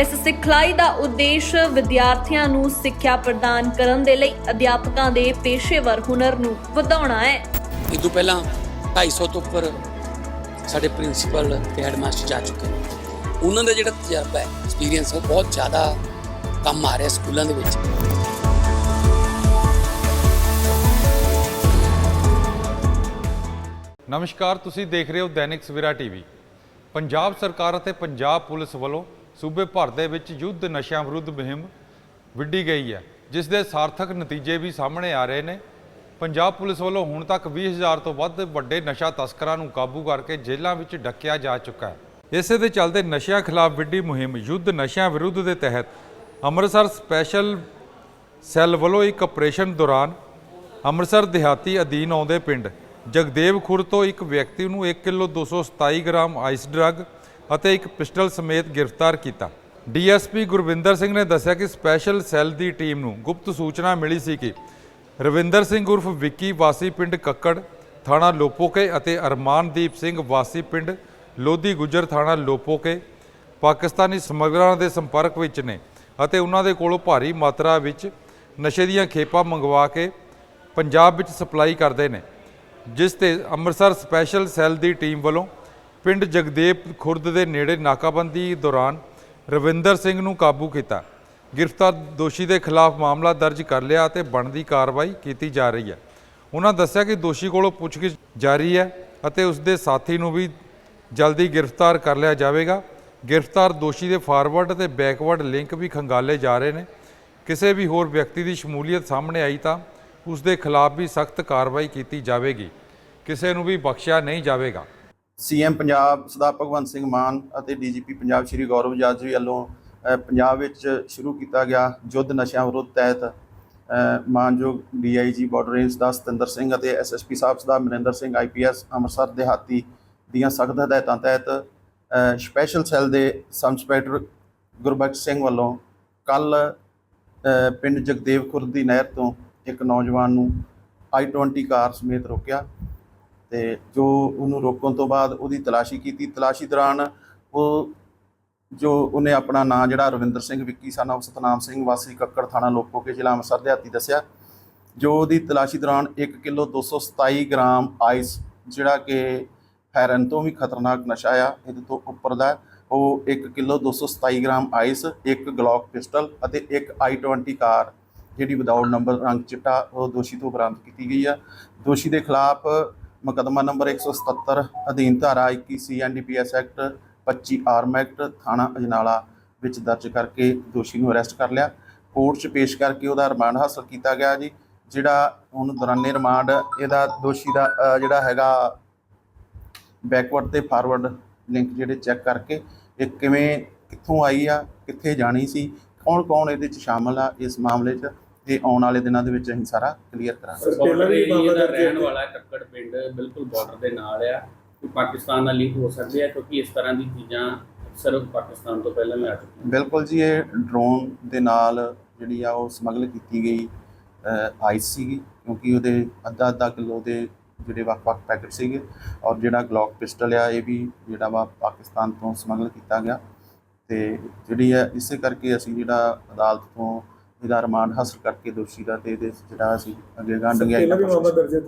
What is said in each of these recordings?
ਇਸ ਸਿਖਲਾਈ ਦਾ ਉਦੇਸ਼ ਵਿਦਿਆਰਥੀਆਂ ਨੂੰ ਸਿੱਖਿਆ ਪ੍ਰਦਾਨ ਕਰਨ ਦੇ ਲਈ ਅਧਿਆਪਕਾਂ ਦੇ ਪੇਸ਼ੇਵਰ ਹੁਨਰ ਨੂੰ ਵਧਾਉਣਾ ਹੈ। ਇਹ ਤੋਂ ਪਹਿਲਾਂ 250 ਤੋਂ ਉੱਪਰ ਸਾਡੇ ਪ੍ਰਿੰਸੀਪਲ ਤੇ ਹੈਡਮਾਸਟਰ ਜਾ ਚੁੱਕੇ ਨੇ। ਉਹਨਾਂ ਦਾ ਜਿਹੜਾ ਤਜਰਬਾ ਹੈ ਐਕਸਪੀਰੀਅੰਸ ਉਹ ਬਹੁਤ ਜ਼ਿਆਦਾ ਕੰਮ ਆ ਰਿਹਾ ਸਕੂਲਾਂ ਦੇ ਵਿੱਚ। ਨਮਸਕਾਰ ਤੁਸੀਂ ਦੇਖ ਰਹੇ ਹੋ ਦੈਨਿਕ ਸਵੇਰਾ ਟੀਵੀ। ਪੰਜਾਬ ਸਰਕਾਰ ਅਤੇ ਪੰਜਾਬ ਪੁਲਿਸ ਵੱਲੋਂ ਸੂਬੇ ਭਰ ਦੇ ਵਿੱਚ ਯੁੱਧ ਨਸ਼ਿਆਂ ਵਿਰੁੱਧ ਮੁਹਿੰਮ ਵਿੱਢੀ ਗਈ ਹੈ, ਜਿਸ ਦੇ ਸਾਰਥਕ ਨਤੀਜੇ ਵੀ ਸਾਹਮਣੇ ਆ ਰਹੇ ਨੇ। ਪੰਜਾਬ ਪੁਲਿਸ ਵੱਲੋਂ ਹੁਣ ਤੱਕ 20000 ਤੋਂ ਵੱਧ ਵੱਡੇ ਨਸ਼ਾ ਤਸਕਰਾਂ ਨੂੰ ਕਾਬੂ ਕਰਕੇ ਜੇਲ੍ਹਾਂ ਵਿੱਚ ਡੱਕਿਆ ਜਾ ਚੁੱਕਾ ਹੈ। ਇਸੇ ਦੇ ਚੱਲਦੇ ਨਸ਼ਿਆਂ ਖਿਲਾਫ ਵਿੱਢੀ ਮੁਹਿੰਮ ਯੁੱਧ ਨਸ਼ਿਆਂ ਵਿਰੁੱਧ ਦੇ ਤਹਿਤ ਅੰਮ੍ਰਿਤਸਰ ਸਪੈਸ਼ਲ ਸੈੱਲ ਵੱਲੋਂ ਇੱਕ ਆਪਰੇਸ਼ਨ ਦੌਰਾਨ ਅੰਮ੍ਰਿਤਸਰ ਦਿਹਾਤੀ ਅਧੀਨ ਆਉਂਦੇ ਪਿੰਡ ਜਗਦੇਵ ਖੁਰ ਤੋਂ ਇੱਕ ਵਿਅਕਤੀ ਨੂੰ 1 ਕਿਲੋ 227 ਗ੍ਰਾਮ ਆਈਸ ਡਰੱਗ ਅਤੇ ਇੱਕ ਪਿਸਟਲ ਸਮੇਤ ਗ੍ਰਿਫਤਾਰ ਕੀਤਾ। ਡੀਐਸਪੀ ਗੁਰਵਿੰਦਰ ਸਿੰਘ ਨੇ ਦੱਸਿਆ ਕਿ ਸਪੈਸ਼ਲ ਸੈੱਲ ਦੀ ਟੀਮ ਨੂੰ ਗੁਪਤ ਸੂਚਨਾ ਮਿਲੀ ਸੀ ਕਿ ਰਵਿੰਦਰ ਸਿੰਘ ਉਰਫ ਵਿੱਕੀ ਵਾਸੀ ਪਿੰਡ ਕੱਕੜ, ਥਾਣਾ ਲੋਪੋਕੇ ਅਤੇ ਅਰਮਾਨਦੀਪ ਸਿੰਘ ਵਾਸੀ ਪਿੰਡ ਲੋਧੀ ਗੁੱਜਰ ਥਾਣਾ ਲੋਪੋਕੇ, ਪਾਕਿਸਤਾਨੀ ਸਮਗਲਰਾਂ ਦੇ ਸੰਪਰਕ ਵਿੱਚ ਨੇ ਅਤੇ ਉਹਨਾਂ ਦੇ ਕੋਲੋਂ ਭਾਰੀ ਮਾਤਰਾ ਵਿੱਚ ਨਸ਼ੇ ਦੀਆਂ ਖੇਪਾਂ ਮੰਗਵਾ ਕੇ ਪੰਜਾਬ ਵਿੱਚ ਸਪਲਾਈ ਕਰਦੇ ਨੇ, ਜਿਸ ਤੇ ਅੰਮ੍ਰਿਤਸਰ ਸਪੈਸ਼ਲ ਸੈੱਲ ਦੀ ਟੀਮ ਵੱਲੋਂ ਪਿੰਡ ਜਗਦੇਵ ਖੁਰਦ ਦੇ ਨੇੜੇ ਨਾਕਾਬੰਦੀ ਦੌਰਾਨ ਰਵਿੰਦਰ ਸਿੰਘ ਨੂੰ ਕਾਬੂ ਕੀਤਾ। ਗ੍ਰਿਫਤਾਰ ਦੋਸ਼ੀ ਦੇ ਖਿਲਾਫ ਮਾਮਲਾ ਦਰਜ ਕਰ ਲਿਆ ਅਤੇ ਬਣਦੀ ਕਾਰਵਾਈ ਕੀਤੀ ਜਾ ਰਹੀ ਹੈ। ਉਹਨਾਂ ਦੱਸਿਆ ਕਿ ਦੋਸ਼ੀ ਕੋਲੋਂ ਪੁੱਛਗਿੱਛ ਜਾਰੀ ਹੈ ਅਤੇ ਉਸ ਦੇ ਸਾਥੀ ਨੂੰ ਵੀ ਜਲਦੀ ਗ੍ਰਿਫਤਾਰ ਕਰ ਲਿਆ ਜਾਵੇਗਾ। ਗ੍ਰਿਫਤਾਰ ਦੋਸ਼ੀ ਦੇ ਫਾਰਵਰਡ ਅਤੇ ਬੈਕਵਰਡ ਲਿੰਕ ਵੀ ਖੰਗਾਲੇ ਜਾ ਰਹੇ ਨੇ। ਕਿਸੇ ਵੀ ਹੋਰ ਵਿਅਕਤੀ ਦੀ ਸ਼ਮੂਲੀਅਤ ਸਾਹਮਣੇ ਆਈ ਤਾਂ ਉਸ ਦੇ ਖਿਲਾਫ ਵੀ ਸਖਤ ਕਾਰਵਾਈ ਕੀਤੀ ਜਾਵੇਗੀ। ਕਿਸੇ ਨੂੰ ਵੀ ਬਖਸ਼ਿਆ ਨਹੀਂ ਜਾਵੇਗਾ। ਸੀਐਮ ਪੰਜਾਬ ਸਰਦਾਰ ਭਗਵੰਤ ਸਿੰਘ ਮਾਨ ਅਤੇ ਡੀਜੀਪੀ ਪੰਜਾਬ ਸ਼੍ਰੀ ਗੌਰਵ ਜੱਜ ਜੀ ਵੱਲੋਂ ਪੰਜਾਬ ਵਿੱਚ ਸ਼ੁਰੂ ਕੀਤਾ ਗਿਆ ਯੁੱਧ ਨਸ਼ਿਆਂ ਵਿਰੁੱਧ ਤਹਿਤ ਅ, ਮਾਨਯੋਗ ਡੀਆਈਜੀ ਬਾਰਡਰ ਰੇਂਜ ਦਾ ਸਤਿੰਦਰ ਸਿੰਘ ਅਤੇ ਐਸਐਸਪੀ ਸਾਹਿਬ ਸਰਦਾਰ ਮਨਿੰਦਰ ਸਿੰਘ ਆਈਪੀਐਸ ਅੰਮ੍ਰਿਤਸਰ ਦਿਹਾਤੀ ਦੀਆਂ ਸਖਤ ਹਦਾਇਤਾਂ ਤਹਿਤ ਸਪੈਸ਼ਲ ਸੈੱਲ ਦੇ ਸਬ ਇੰਸਪੈਕਟਰ ਗੁਰਬਖਸ਼ ਸਿੰਘ ਵੱਲੋਂ ਕੱਲ ਪਿੰਡ ਜਗਦੇਵ ਖੁਰਦ ਦੀ ਨਹਿਰ ਤੋਂ ਇੱਕ ਨੌਜਵਾਨ ਨੂੰ ਆਈ-20 ਕਾਰ ਸਮੇਤ ਰੋਕਿਆ। ਤੇ ਜੋ ਉਹਨੂੰ ਰੋਕਣ ਤੋਂ ਬਾਅਦ ਉਹਦੀ ਤਲਾਸ਼ੀ ਕੀਤੀ ਤਲਾਸ਼ੀ ਦੌਰਾਨ ਉਹ ਜੋ ਉਹਨੇ ਆਪਣਾ ਨਾਂ ਜਿਹੜਾ ਰਵਿੰਦਰ ਸਿੰਘ ਵਿੱਕੀ ਸਨ ਸਾਨਾ ਸਤਨਾਮ ਸਿੰਘ ਵਾਸੀ ਕੱਕੜ ਥਾਣਾ ਲੋਪੋਕੇ ਜ਼ਿਲ੍ਹਾ ਅੰਮ੍ਰਿਤਸਰ ਦਿਹਾਤੀ ਦੱਸਿਆ ਜੋ ਉਹਦੀ ਤਲਾਸ਼ੀ ਦੌਰਾਨ 1 ਕਿਲੋ 227 ਗ੍ਰਾਮ ਆਈਸ ਜਿਹੜਾ ਕਿ ਹੈਰਨ ਤੋਂ ਵੀ ਖਤਰਨਾਕ ਨਸ਼ਾ ਆ, ਇਹਦੇ ਤੋਂ ਉੱਪਰ ਦਾ ਹੈ। ਉਹ 1 ਕਿਲੋ 227 ਗ੍ਰਾਮ ਆਈਸ, ਇੱਕ ਗਲੌਕ ਪਿਸਟਲ ਅਤੇ ਇੱਕ ਆਈ-20 ਕਾਰ ਜਿਹੜੀ ਵਿਦਆਊਟ ਨੰਬਰ, ਰੰਗ ਚਿੱਟਾ ਉਹ ਦੋਸ਼ੀ ਤੋਂ ਬਰਾਮਦ ਕੀਤੀ ਗਈ ਆ ਦੋਸ਼ੀ ਦੇ ਖਿਲਾਫ ਮੁਕੱਦਮਾ ਨੰਬਰ 177 ਅਧੀਨ ਧਾਰਾ 21 ਸੀਐਨਡੀਪੀਐਸ ਐਕਟ 25 ਆਰਮ ਐਕਟ, ਥਾਣਾ ਅਜਨਾਲਾ ਵਿੱਚ ਦਰਜ ਕਰਕੇ ਦੋਸ਼ੀ ਨੂੰ ਅਰੈਸਟ ਕਰ ਲਿਆ। ਕੋਰਟ 'ਚ ਪੇਸ਼ ਕਰਕੇ ਉਹਦਾ ਰਿਮਾਂਡ ਹਾਸਲ ਕੀਤਾ ਗਿਆ ਜੀ, ਜਿਹੜਾ ਹੁਣ ਦੌਰਾਨੇ ਰਿਮਾਂਡ ਇਹਦਾ ਦੋਸ਼ੀ ਦਾ ਜਿਹੜਾ ਹੈਗਾ ਬੈਕਵਰਡ ਤੇ ਫਾਰਵਰਡ ਲਿੰਕ ਜਿਹੜੇ ਚੈੱਕ ਕਰਕੇ ਇਹ ਕਿਵੇਂ, ਕਿੱਥੋਂ ਆਈ ਆ, ਕਿੱਥੇ ਜਾਣੀ ਸੀ ਕੌਣ ਕੌਣ ਇਹਦੇ 'ਚ ਸ਼ਾਮਲ ਆ ਇਸ ਮਾਮਲੇ 'ਚ? ਇਹ ਆਉਣ ਵਾਲੇ ਦਿਨਾਂ ਦੇ ਵਿੱਚ ਅਸੀਂ ਸਾਰਾ ਕਲੀਅਰ ਕਰਾਂਗੇ। ਵੀ ਏਰੀਆ ਮਾਮਲਾ ਦਾ ਰਹਿਣ ਹੈ। ਵਾਲਾ ਕੱਕੜ ਪਿੰਡ ਬਿਲਕੁਲ ਬਾਰਡਰ ਦੇ ਨਾਲ ਆ। ਕਿ ਪਾਕਿਸਤਾਨ ਨਾਲ ਲਿੰਕ ਹੋ ਸਕਦੇ ਆ ਕਿਉਂਕਿ ਇਸ ਤਰ੍ਹਾਂ ਦੀ ਚੀਜ਼ਾਂ ਅਕਸਰ ਪਾਕਿਸਤਾਨ ਤੋਂ ਪਹਿਲਾਂ ਵੀ ਆ ਚੁੱਕੀਆਂ ਬਿਲਕੁਲ ਜੀ ਇਹ ਡਰੋਨ ਦੇ ਨਾਲ ਜਿਹੜੀ ਆ ਉਹ ਸਮਗਲ ਕੀਤੀ ਗਈ ਆਈਸ ਸੀਗੀ ਕਿਉਂਕਿ ਉਹਦੇ ਅੱਧਾ ਅੱਧਾ ਕਿਲੋ ਦੇ ਜਿਹੜੇ ਵੱਖ-ਵੱਖ ਪੈਕੇਟ ਸੀਗੇ ਔਰ ਜਿਹੜਾ ਗਲੌਕ ਪਿਸਟਲ ਆ ਇਹ ਵੀ ਜਿਹੜਾ ਵਾ ਪਾਕਿਸਤਾਨ ਤੋਂ ਸਮਗਲ ਕੀਤਾ ਗਿਆ। ਤੇ ਜਿਹੜੀ ਹੈ ਇਸੇ ਕਰਕੇ ਅਸੀਂ ਜਿਹੜਾ ਅਦਾਲਤ ਤੋਂ ਇਹਦਾ ਰਿਮਾਂਡ ਹਾਸਲ ਕਰਕੇ ਦੋਸ਼ੀ ਦਾ ਤੇ ਇਹਦੇ ਜਿਹੜਾ ਅਸੀਂ ਅੱਗੇ ਗਾਂ ਡੰਗਿਆਈ ਪਹਿਲਾਂ ਵੀ ਮਾਮਲਾ ਦਰਜ ਹੈ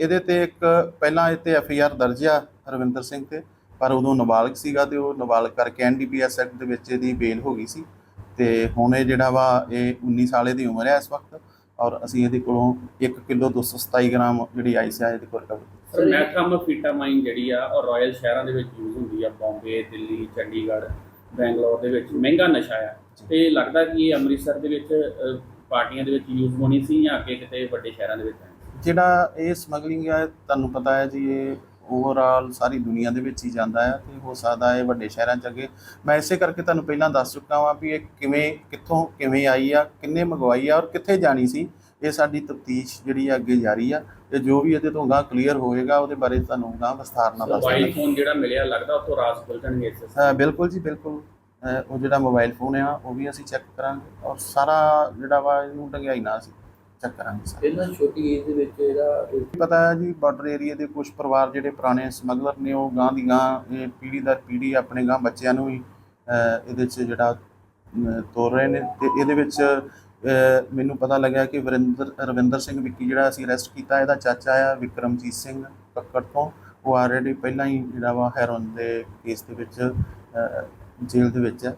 ਇਹਦੇ ਤੇ ਇੱਕ ਪਹਿਲਾਂ ਇਹ ਤੇ ਐਫ ਆਈ ਆਰ ਦਰਜ ਆ ਰਵਿੰਦਰ ਸਿੰਘ ਤੇ ਪਰ ਉਦੋਂ ਨਾਬਾਲਗ ਸੀਗਾ ਤੇ ਉਹ ਨਾਬਾਲਗ ਕਰਕੇ ਐਨਡੀਪੀਐਸ ਐਕਟ ਦੇ ਵਿੱਚ ਇਹਦੀ ਬੇਲ ਹੋ ਗਈ ਸੀ। ਤੇ ਹੁਣ ਇਹ ਜਿਹੜਾ ਵਾ ਇਹ 19 ਸਾਲੇ ਦੀ ਉਮਰ ਹੈ ਇਸ ਵਕਤ ਔਰ ਅਸੀਂ ਇਹਦੇ ਕੋਲੋਂ 1 ਕਿਲੋ 227 ਗ੍ਰਾਮ ਜਿਹੜੀ ਆਈਸ ਆ ਇਹਦੇ ਕੋਲ। ਸਰ ਮੈਥਾਮਫੀਟਾਮਾਈਨ ਜਿਹੜੀ ਆ ਉਹ ਰਾਇਲ ਸ਼ਹਿਰਾਂ ਦੇ ਵਿੱਚ ਯੂਜ਼ ਹੁੰਦੀ ਆ ਬੰਬੇ ਦਿੱਲੀ ਚੰਡੀਗੜ੍ਹ। ਬੈਂਗਲੌਰ ਦੇ ਵਿੱਚ ਮਹਿੰਗਾ ਨਸ਼ਾ ਆ। ਤੇ ਲੱਗਦਾ ਕਿ ਇਹ ਅੰਮ੍ਰਿਤਸਰ ਦੇ ਵਿੱਚ ਅ, ਪਾਰਟੀਆਂ ਦੇ ਵਿੱਚ ਯੂਜ਼ ਹੋਣੀ ਸੀ ਜਾਂ ਅੱਗੇ ਕਿਤੇ ਵੱਡੇ ਸ਼ਹਿਰਾਂ ਦੇ ਵਿੱਚ ਹੈ ਜਿਹੜਾ ਇਹ ਸਮਗਲਿੰਗ ਆ ਤੁਹਾਨੂੰ ਪਤਾ ਹੈ ਜੀ ਇਹ ਓਵਰਆਲ ਸਾਰੀ ਦੁਨੀਆ ਦੇ ਵਿੱਚ ਹੀ ਜਾਂਦਾ ਹੈ ਤੇ ਹੋ ਸਕਦਾ ਹੈ ਵੱਡੇ ਸ਼ਹਿਰਾਂ 'ਚ ਅੱਗੇ। ਮੈਂ ਇਸੇ ਕਰਕੇ ਤੁਹਾਨੂੰ ਪਹਿਲਾਂ ਦੱਸ ਚੁੱਕਾ ਹਾਂ ਵੀ ਇਹ ਕਿਵੇਂ ਕਿੱਥੋਂ ਕਿਵੇਂ ਆਈ ਆ ਕਿੰਨੇ ਮੰਗਵਾਈ ਆ ਔਰ ਕਿੱਥੇ ਜਾਣੀ ਸੀ। ਇਹ ਸਾਡੀ ਤਫਤੀਸ਼ ਜਿਹੜੀ ਆ ਅੱਗੇ ਜਾਰੀ ਆ ਤੇ ਜੋ ਵੀ ਇਹਦੇ ਤੋਂ ਗਾਂ ਕਲੀਅਰ ਹੋਏਗਾ ਉਹਦੇ ਬਾਰੇ ਤੁਹਾਨੂੰ ਗਾਂ ਵਿਸਥਾਰ ਨਾਲ ਮੋਬਾਈਲ ਦੱਸਾਂਗੇ ਫੋਨ ਜਿਹੜਾ ਮਿਲਿਆ ਲੱਗਦਾ ਉਤੋਂ ਰਾਸ ਖੁੱਲ ਜਾਣਗੇ ਇਸ ਅ, ਬਿਲਕੁਲ ਜੀ ਬਿਲਕੁਲ। ਉਹ ਜਿਹੜਾ ਮੋਬਾਈਲ ਫੋਨ ਆ ਉਹ ਵੀ ਅਸੀਂ ਚੈੱਕ ਕਰਾਂਗੇ ਔਰ ਸਾਰਾ ਜਿਹੜਾ ਵਾ ਇਹਨੂੰ ਡੰਗਿਆਈ ਨਾਲ ਅਸੀਂ ਚੈੱਕ ਕਰਾਂਗੇ ਸਾਰਾ। ਇਹਨਾਂ ਛੋਟੀ ਏਜ ਦੇ ਵਿੱਚ ਇਹਦਾ ਇਹ ਪਤਾ ਹੈ ਜੀ ਬਾਰਡਰ ਏਰੀਆ ਦੇ ਕੁਝ ਪਰਿਵਾਰ ਜਿਹੜੇ ਪੁਰਾਣੇ ਸਮਗਲਰ ਨੇ ਉਹ ਗਾਂ ਦੀ ਗਾਂ ਇਹ ਪੀੜ੍ਹੀ ਦਰ ਪੀੜ੍ਹੀ ਆਪਣੇ ਗਾਂ ਬੱਚਿਆਂ ਨੂੰ ਵੀ ਅ, ਇਹਦੇ 'ਚ ਜਿਹੜਾ ਤੋਰ ਰਹੇ ਨੇ ਤੇ ਇਹਦੇ ਵਿੱਚ ਮੈਨੂੰ ਪਤਾ ਲੱਗਿਆ ਕਿ ਵਰਿੰਦਰ, ਰਵਿੰਦਰ ਸਿੰਘ ਵਿੱਕੀ ਜਿਹੜਾ ਅਸੀਂ ਅਰੈਸਟ ਕੀਤਾ, ਇਹਦਾ ਚਾਚਾ ਆ ਵਿਕਰਮਜੀਤ ਸਿੰਘ ਕੱਕੜ ਤੋਂ। ਉਹ ਆਲਰੇਡੀ ਪਹਿਲਾਂ ਹੀ ਜਿਹੜਾ ਵਾ ਹੈਰੋਨ ਦੇ ਕੇਸ ਦੇ ਵਿੱਚ ਜੇਲ੍ਹ ਦੇ ਵਿੱਚ ਹੈ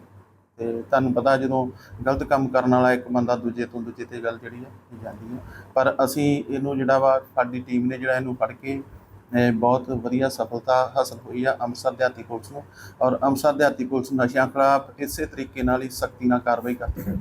ਤੇ ਤੁਹਾਨੂੰ ਪਤਾ ਜਦੋਂ ਗਲਤ ਕੰਮ ਕਰਨ ਵਾਲਾ ਇੱਕ ਬੰਦਾ ਦੂਜੇ ਤੋਂ ਦੂਜੇ ਤੇ ਗੱਲ ਜਿਹੜੀ ਹੈ ਜਾਂਦੀ ਹੈ ਪਰ ਅਸੀਂ ਇਹਨੂੰ ਜਿਹੜਾ ਵਾ, ਸਾਡੀ ਟੀਮ ਨੇ ਜਿਹੜਾ ਇਹਨੂੰ ਫੜ ਕੇ ਬਹੁਤ ਵਧੀਆ ਸਫਲਤਾ ਹਾਸਲ ਹੋਈ ਆ ਅੰਮ੍ਰਿਤਸਰ ਦਿਹਾਤੀ ਪੁਲਿਸ ਨੂੰ। ਔਰ ਅੰਮ੍ਰਿਤਸਰ ਦਿਹਾਤੀ ਪੁਲਿਸ ਨਸ਼ਿਆਂ ਖਿਲਾਫ ਇਸੇ ਤਰੀਕੇ ਨਾਲ ਹੀ ਸਖਤੀ ਨਾਲ ਕਾਰਵਾਈ ਕਰਦੀ ਹੈ